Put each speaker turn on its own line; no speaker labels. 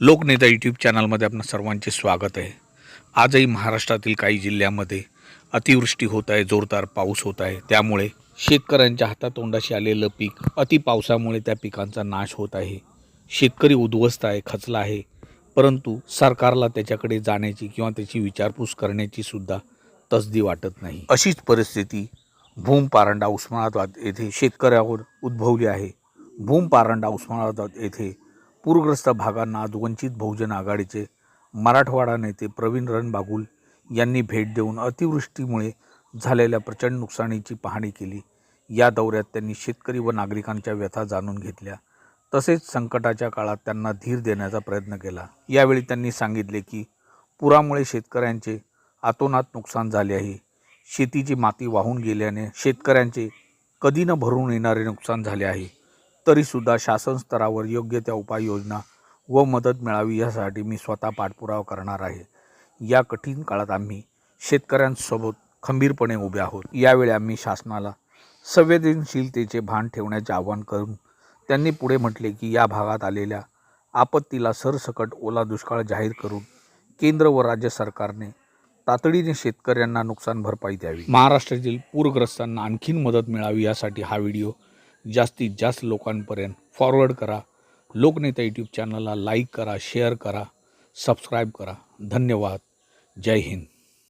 लोकनेता YouTube चॅनलमध्ये आपणा सर्वांचे स्वागत आहे. आजही महाराष्ट्रातील काही जिल्ह्यामध्ये अतिवृष्टी होत आहे जोरदार पाऊस होत आहे. त्यामुळे शेतकऱ्यांच्या हातातोंडाशी आलेलं पीक अति पावसामुळे त्या पिकांचा नाश होत आहे. शेतकरी उद्ध्वस्त आहे खचला आहे. परंतु सरकारला त्याच्याकडे जाण्याची किंवा त्याची विचारपूस करण्याची सुद्धा तसदी वाटत नाही. अशीच परिस्थिती भूम पारंडा उस्मानाबाद येथे शेतकऱ्यावर उद्भवली आहे. भूम पारंडा उस्मानाबाद येथे पूरग्रस्त भागांना आज वंचित बहुजन आघाडीचे मराठवाडा नेते प्रवीण रणबागुल यांनी भेट देऊन अतिवृष्टीमुळे झालेल्या प्रचंड नुकसानीची पाहणी केली. या दौऱ्यात त्यांनी शेतकरी व नागरिकांच्या व्यथा जाणून घेतल्या. तसेच संकटाच्या काळात त्यांना धीर देण्याचा प्रयत्न केला. यावेळी त्यांनी सांगितले की पुरामुळे शेतकऱ्यांचे आतोनात नुकसान झाले आहे. शेतीची माती वाहून गेल्याने शेतकऱ्यांचे कधी न भरून येणारे नुकसान झाले आहे. तरीसुद्धा शासन स्तरावर योग्य त्या उपाययोजना व मदत मिळावी यासाठी मी स्वतः पाठपुरावा करणार आहे. या कठीण काळात आम्ही शेतकऱ्यांसोबत खंबीरपणे उभे आहोत. यावेळी आम्ही शासनाला संवेदनशीलतेचे भान ठेवण्याचे आवाहन करून त्यांनी पुढे म्हटले की या भागात आलेल्या आपत्तीला सरसकट ओला दुष्काळ जाहीर करून केंद्र व राज्य सरकारने तातडीने शेतकऱ्यांना नुकसान भरपाई द्यावी. महाराष्ट्रातील पूरग्रस्तांना आणखीन मदत मिळावी यासाठी हा व्हिडिओ जास्तीत जास्त लोकांपर्यंत फॉरवर्ड करा. लोकनेता यूट्यूब चॅनलला लाईक करा शेअर करा सबस्क्राईब करा. धन्यवाद. जय हिंद.